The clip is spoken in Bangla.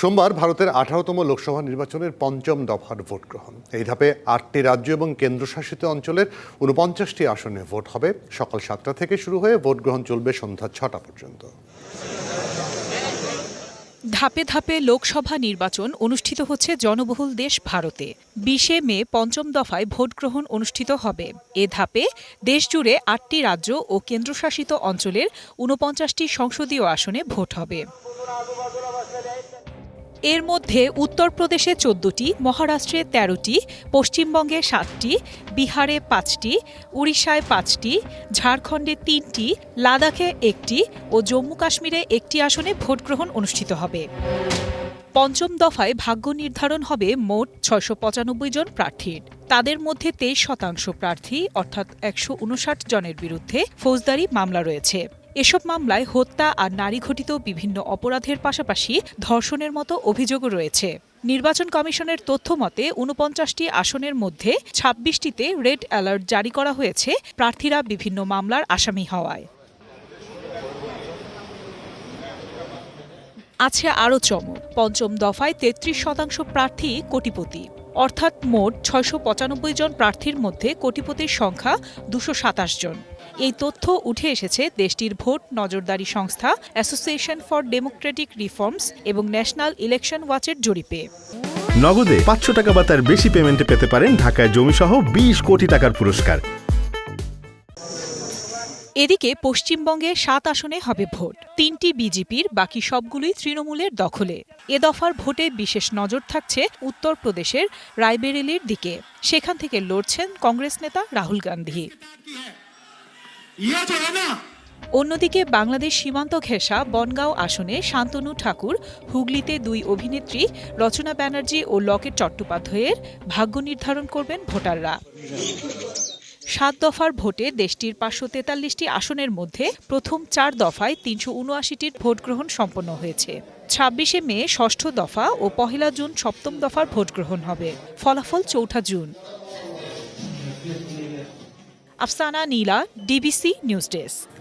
সোমবার ভারতের আঠারোতম লোকসভা নির্বাচনের পঞ্চম দফার ভোট গ্রহণ। এই ধাপে আটটি রাজ্য এবং কেন্দ্রশাসিত অঞ্চলের উনপঞ্চাশটি আসনে ভোট হবে। সকাল সাতটা থেকে শুরু হয়ে ভোট গ্রহণ চলবে সন্ধ্যা ছটা পর্যন্ত। ধাপে ধাপে লোকসভা নির্বাচন অনুষ্ঠিত হচ্ছে জনবহুল দেশ ভারতে। বিশে মে পঞ্চম দফায় ভোট গ্রহণ অনুষ্ঠিত হবে। এ ধাপে দেশজুড়ে আটটি রাজ্য ও কেন্দ্রশাসিত অঞ্চলের ঊনপঞ্চাশটি সংসদীয় আসনে ভোট হবে। এর মধ্যে উত্তরপ্রদেশে চোদ্দটি, মহারাষ্ট্রে তেরোটি, পশ্চিমবঙ্গে সাতটি, বিহারে পাঁচটি, উড়িষ্যায় পাঁচটি, ঝাড়খণ্ডে তিনটি, লাদাখে একটি ও জম্মু কাশ্মীরে একটি আসনে ভোটগ্রহণ অনুষ্ঠিত হবে। পঞ্চম দফায় ভাগ্য নির্ধারণ হবে মোট ছয়শো পঁচানব্বই জন প্রার্থীর। তাদের মধ্যে তেইশ শতাংশ প্রার্থী, অর্থাৎ একশো উনষাট জনের বিরুদ্ধে ফৌজদারি মামলা রয়েছে। এসব মামলায় হত্যা আর নারী ঘটিত বিভিন্ন অপরাধের পাশাপাশি ধর্ষণের মতো অভিযোগও রয়েছে। নির্বাচন কমিশনের তথ্য মতে, ঊনপঞ্চাশটি আসনের মধ্যে ছাব্বিশটিতে রেড অ্যালার্ট জারি করা হয়েছে প্রার্থীরা বিভিন্ন মামলার আসামি হওয়ায়। আছে আরও চমক। পঞ্চম দফায় তেত্রিশ শতাংশ প্রার্থী কোটিপতি। অর্থাৎ মোট ছয়শো পঁচানব্বই জন প্রার্থীর মধ্যে কোটিপতির সংখ্যা দুশো জন। এই তথ্য উঠে এসেছে দেশটির ভোট নজরদারি সংস্থা অ্যাসোসিয়েশন ফর ডেমোক্রেটিক রিফর্মস এবং ন্যাশনাল ইলেকশন ওয়াচের জরিপে। নগদে পাঁচশো টাকা বা তার বেশি পেমেন্টে পেতে পারেন ঢাকায় জমিসহ বিশ কোটি টাকার পুরস্কার। এদিকে পশ্চিমবঙ্গে সাত আসনে হবে ভোট তিনটি বিজেপির বাকি সবগুলোই তৃণমূলের দখলে। এ দফার ভোটে বিশেষ নজর থাকছে উত্তরপ্রদেশের রায়বেরেলির দিকে। সেখান থেকে লড়ছেন কংগ্রেস নেতা রাহুল গান্ধী। অন্যদিকে বাংলাদেশ সীমান্ত ঘেঁষা বনগাঁও আসনে শান্তনু ঠাকুর, হুগলিতে দুই অভিনেত্রী রচনা ব্যানার্জি ও লকেট চট্টোপাধ্যায়ের ভাগ্য নির্ধারণ করবেন ভোটাররা। সাত দফার ভোটে দেশটির পাঁচশো তেতাল্লিশটি আসনের মধ্যে প্রথম চার দফায় তিনশো উনআশিটির ভোট গ্রহণ সম্পন্ন হয়েছে। ছাব্বিশে মে ষষ্ঠ দফা ও পহেলা জুন সপ্তম দফার ভোট গ্রহণ হবে। ফলাফল চৌঠা June. Afsana Nila D B C news desk